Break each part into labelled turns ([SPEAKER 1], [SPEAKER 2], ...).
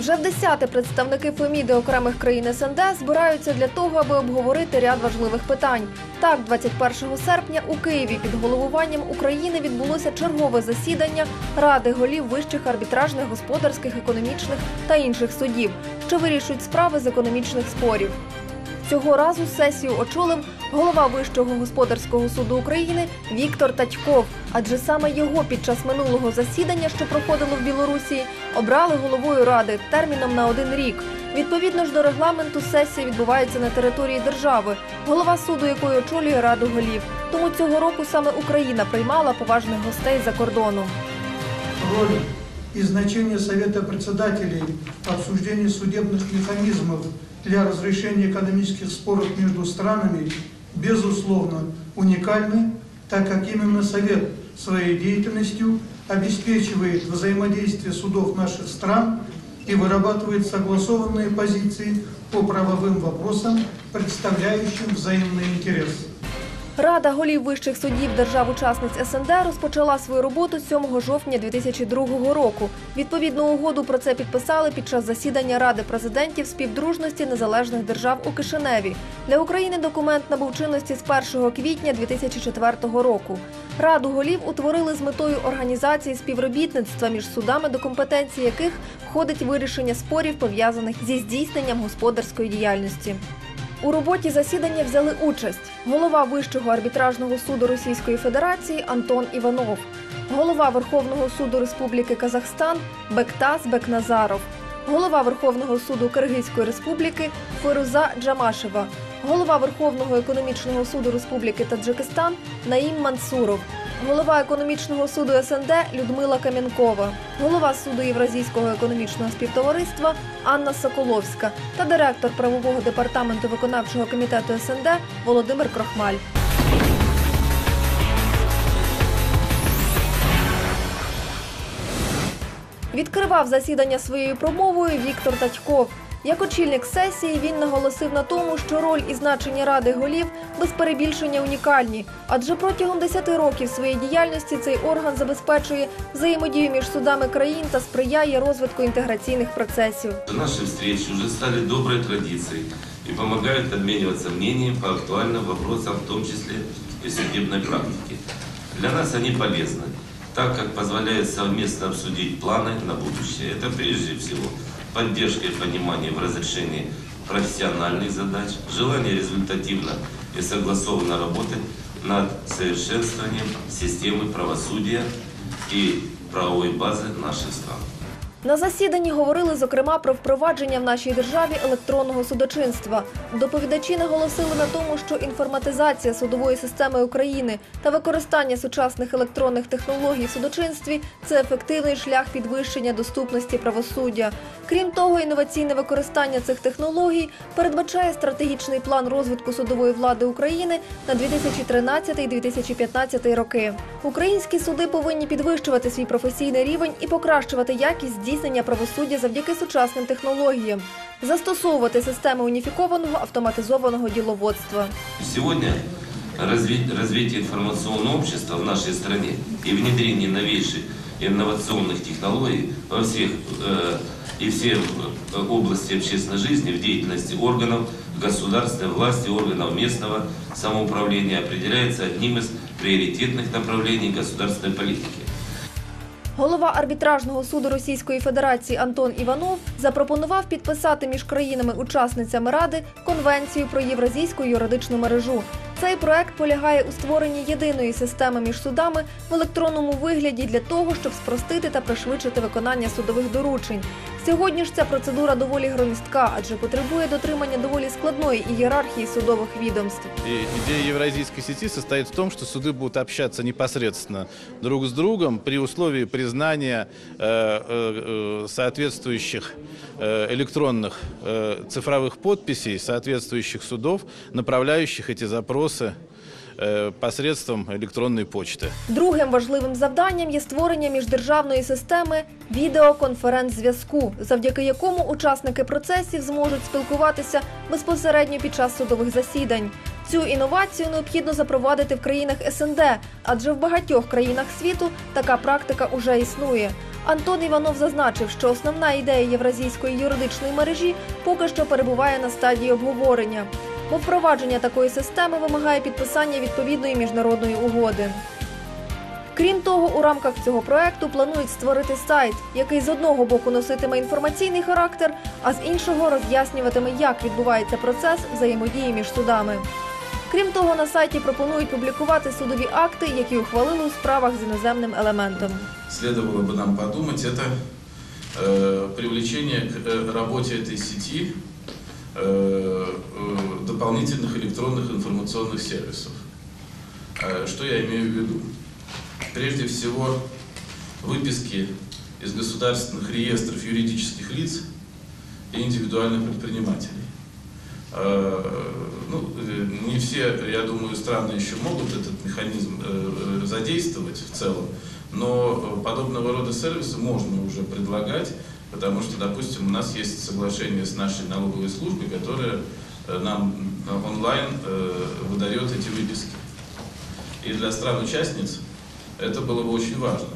[SPEAKER 1] Вже в десяте представники Феміди окремих країн СНД збираються для того, аби обговорити ряд важливих питань. Так, 21 серпня у Києві під головуванням України відбулося чергове засідання Ради голів вищих арбітражних, господарських, економічних та інших судів, що вирішують справи з економічних спорів. Цього разу сесію очолив голова Вищого господарського суду України Віктор Татьков. Адже саме його під час минулого засідання, що проходило в Білорусі, обрали головою ради терміном на один рік. Відповідно ж до регламенту, сесія відбувається на території держави, голова суду якої очолює раду голів. Тому цього року саме Україна приймала поважних гостей за кордону.
[SPEAKER 2] роль и значение Совета председателей в обсуждении судебных механизмов для разрешения экономических споров между странами, безусловно, уникальны, так как именно Совет своей деятельностью обеспечивает взаимодействие судов наших стран и вырабатывает согласованные позиции по правовым вопросам, представляющим взаимный интерес.
[SPEAKER 1] Рада голів вищих судів держав-учасниць СНД розпочала свою роботу 7 жовтня 2002 року. Відповідну угоду про це підписали під час засідання Ради президентів співдружності незалежних держав у Кишиневі. Для України документ набув чинності з 1 квітня 2004 року. Раду голів утворили з метою організації співробітництва між судами, до компетенції яких входить вирішення спорів пов'язаних зі здійсненням господарської діяльності. У роботі засідання взяли участь голова Вищого арбітражного суду Російської Федерації Антон Іванов, голова Верховного суду Республіки Казахстан Бектас Бекназаров, голова Верховного суду Киргизької Республіки Феруза Джамашева, голова Верховного економічного суду Республіки Таджикистан Наїм Мансуров, голова економічного суду СНД Людмила Кам'янкова, голова суду Євразійського економічного співтовариства Анна Соколовська та директор правового департаменту виконавчого комітету СНД Володимир Крохмаль. Відкривав засідання своєю промовою Віктор Татьков. Як очільник сесії він наголосив на тому, що роль і значення ради голів без перебільшення унікальні, адже протягом 10 років своєї діяльності цей орган забезпечує взаємодію між судами країн та сприяє розвитку інтеграційних процесів.
[SPEAKER 3] Наши встречи уже стали доброй традицией и помогают обмениваться мнением по актуальным вопросам, в том числе и судебной практике. Для нас они полезны, так как позволяют совместно обсудить планы на будущее. Это прежде всего поддержка и понимание в разрешении профессиональных задач, желание результативно и согласованно работать над совершенствованием системы правосудия и правовой базы наших стран.
[SPEAKER 1] На засіданні говорили зокрема про впровадження в нашій державі електронного судочинства. Доповідачі наголосили на тому, що інформатизація судової системи України та використання сучасних електронних технологій в судочинстві це ефективний шлях підвищення доступності правосуддя. Крім того, інноваційне використання цих технологій передбачає стратегічний план розвитку судової влади України на 2013-2015 роки. Українські суди повинні підвищувати свій професійний рівень і покращувати якість здійснення правосуддя завдяки сучасним технологіям, застосовувати системи уніфікованого автоматизованого діловодства.
[SPEAKER 3] Сегодня разви- развитие информационного общества в нашей стране и внедрение новейших инновационных технологий во всех э, и все э, области общественной жизни в деятельности органов государственной власти, органов местного самоуправления определяется одним из приоритетных направлений государственной политики.
[SPEAKER 1] Голова арбітражного суду Російської Федерації Антон Іванов запропонував підписати між країнами-учасницями Ради конвенцію про євразійську юридичну мережу. Цей проект полягає у створенні єдиної системи між судами в електронному вигляді для того, щоб спростити та пришвидшити виконання судових доручень. Сьогодні ж ця процедура доволі громістка, адже потребує дотримання доволі складної ієрархії судових відомств.
[SPEAKER 4] И идея евразийской сети состоит в том, что суды будут общаться непосредственно друг с другом при условии признания э, э, э, соответствующих э, электронных э, цифровых подписей соответствующих судов, направляющих эти запросы э, посредством электронной почты.
[SPEAKER 1] Другим важливим завданням є створення міждержавної системи відеоконференц-зв'язку, завдяки якому учасники процесів зможуть спілкуватися безпосередньо під час судових засідань. Цю інновацію необхідно запровадити в країнах СНД, адже в багатьох країнах світу така практика уже існує. Антон Іванов зазначив, що основна ідея євразійської юридичної мережі поки що перебуває на стадії обговорення, бо впровадження такої системи вимагає підписання відповідної міжнародної угоди. Крім того, у рамках цього проекту планують створити сайт, який з одного боку носитиме інформаційний характер, а з іншого роз'яснюватиме, як відбувається процес взаємодії між судами. Крім того, на сайті пропонують публікувати судові акти, які ухвалили у справах з іноземним елементом.
[SPEAKER 5] следовало бы нам подумать, это э, привлечение к э, работе этой сети э, э, Дополнительных электронных информационных сервисов. Э, что я имею в виду? Прежде всего, выписки из государственных реестров юридических лиц и индивидуальных предпринимателей. Э, Ну, э, не все, я думаю, страны еще могут этот механизм э, задействовать в целом, но э, подобного рода сервисы можно уже предлагать, потому что, допустим, у нас есть соглашение с нашей налоговой службой, которая э, нам э, онлайн э, выдает эти выписки. И для стран-участниц это было бы очень важно.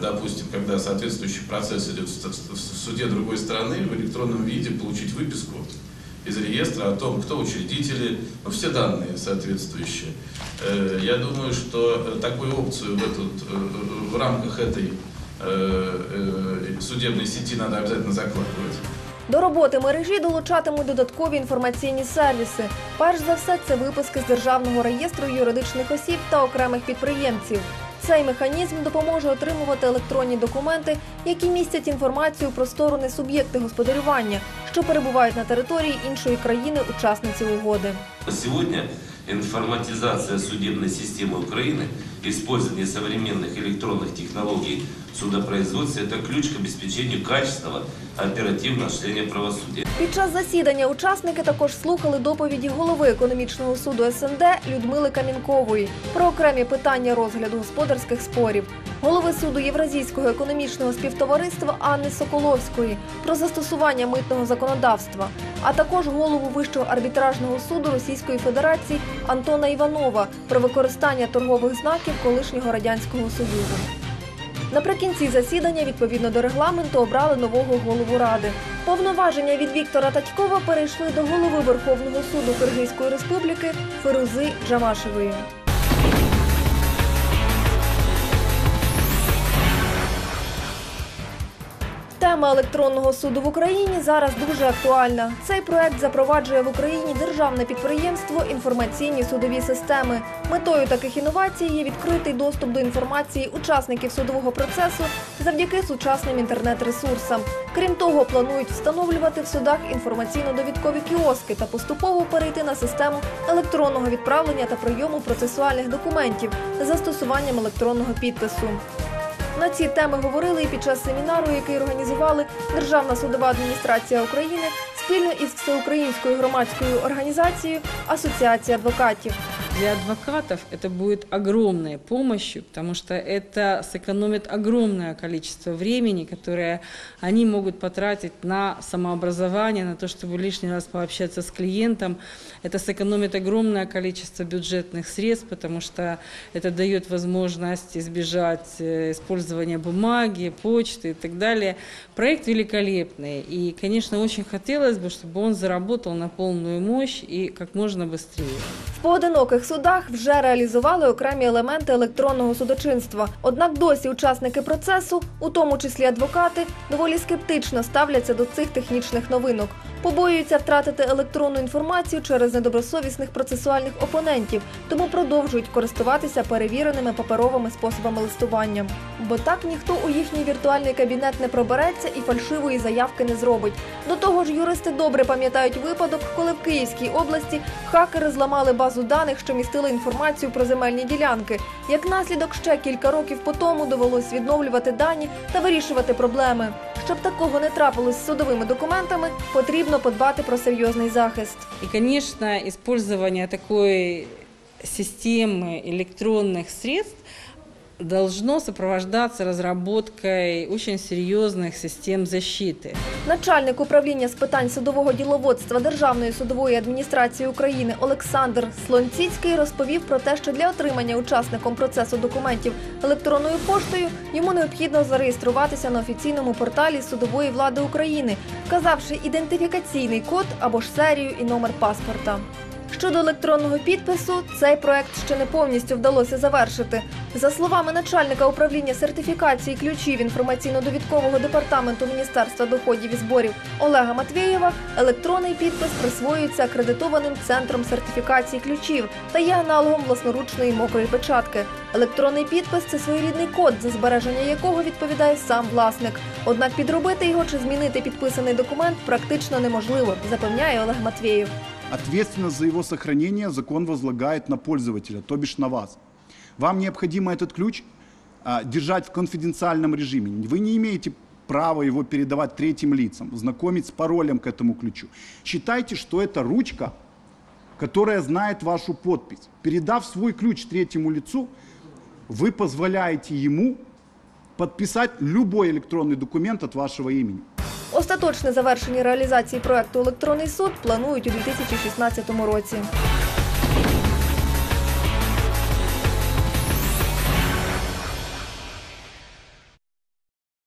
[SPEAKER 5] Допустим, когда соответствующий процесс идет в суде другой страны, в электронном виде получить выписку из реестра о том, кто учредители, ну, все данные соответствующие. Я думаю, что такую опцию в, этот, в рамках этой судебной сети надо обязательно закладывать.
[SPEAKER 1] До роботи мережі долучатимуть додаткові інформаційні сервіси. Перш за все, це виписки з державного реєстру юридичних осіб та окремих підприємців. Цей механізм допоможе отримувати електронні документи, які містять інформацію про сторони суб'єкти господарювання, що перебувають на території іншої країни-учасниці угоди.
[SPEAKER 3] Сегодня информатизация судебной системы Украины, использование современных электронных технологий в судопроизводстве – это ключ к обеспечению качественного оперативного осуществления правосудия.
[SPEAKER 1] Під час засідання учасники також слухали доповіді голови економічного суду СНД Людмили Камінкової про окремі питання розгляду господарських спорів, голови суду Євразійського економічного співтовариства Анни Соколовської про застосування митного законодавства, а також голову Вищого арбітражного суду Російської Федерації Антона Іванова про використання торгових знаків колишнього радянського союзу. Наприкінці засідання, відповідно до регламенту, обрали нового голову ради. Повноваження від Віктора Татькова перейшли до голови Верховного суду Киргизької республіки Ферузи Джамашевої. Тема електронного суду в Україні зараз дуже актуальна. Цей проект запроваджує в Україні державне підприємство інформаційні судові системи. Метою таких інновацій є відкритий доступ до інформації учасників судового процесу завдяки сучасним інтернет-ресурсам. Крім того, планують встановлювати в судах інформаційно-довідкові кіоски та поступово перейти на систему електронного відправлення та прийому процесуальних документів з застосуванням електронного підпису. На ці теми говорили і під час семінару, який організували Державна судова адміністрація України спільно із всеукраїнською громадською організацією Асоціація адвокатів.
[SPEAKER 6] Для адвокатов это будет огромной помощью, потому что это сэкономит огромное количество времени, которое они могут потратить на самообразование, на то, чтобы лишний раз пообщаться с клиентом. Это сэкономит огромное количество бюджетных средств, потому что это дает возможность избежать э, использования бумаги, почты и так далее. Проект великолепный, и, конечно, очень хотелось бы, чтобы он заработал на полную мощь и как можно быстрее.
[SPEAKER 1] В поодиноких судах вже реалізували окремі елементи електронного судочинства. Однак досі учасники процесу, у тому числі адвокати, доволі скептично ставляться до цих технічних новинок. Побоюються втратити електронну інформацію через недобросовісних процесуальних опонентів, тому продовжують користуватися перевіреними паперовими способами листування. Бо так ніхто у їхній віртуальний кабінет не пробереться і фальшивої заявки не зробить. До того ж, юристи добре пам'ятають випадок, коли в Київській області хакери зламали базу даних, що містили інформацію про земельні ділянки. Як наслідок, ще кілька років по тому довелось відновлювати дані та вирішувати проблеми. Щоб такого не трапилось з судовими документами, потрібно подбати про серйозний захист.
[SPEAKER 6] И, конечно, использование такой системы электронных средств должно сопровождаться разработкой очень серьезных систем защиты.
[SPEAKER 1] Начальник управління з питань судового діловодства Державної судової адміністрації України Олександр Слонціцький розповів про те, що для отримання учасником процесу документів електронною поштою йому необхідно зареєструватися на офіційному порталі судової влади України, вказавши ідентифікаційний код або ж серію і номер паспорта. Щодо електронного підпису, цей проект ще не повністю вдалося завершити. За словами начальника управління сертифікації ключів інформаційно-довідкового департаменту Міністерства доходів і зборів Олега Матвєєва, електронний підпис присвоюється акредитованим центром сертифікації ключів та є аналогом власноручної мокрої печатки. Електронний підпис це своєрідний код, за збереження якого відповідає сам власник. Однак підробити його чи змінити підписаний документ практично неможливо, запевняє Олег Матвєєв.
[SPEAKER 7] Ответственность за его сохранение закон возлагает на пользователя, то бишь на вас. Вам необходимо этот ключ а, держать в конфиденциальном режиме. Вы не имеете права его передавать третьим лицам, знакомить с паролем к этому ключу. Считайте, что это ручка, которая знает вашу подпись. Передав свой ключ третьему лицу, вы позволяете ему подписать любой электронный документ от вашего имени.
[SPEAKER 1] Остаточне завершення реалізації проекту Електронний суд планують у 2016 році.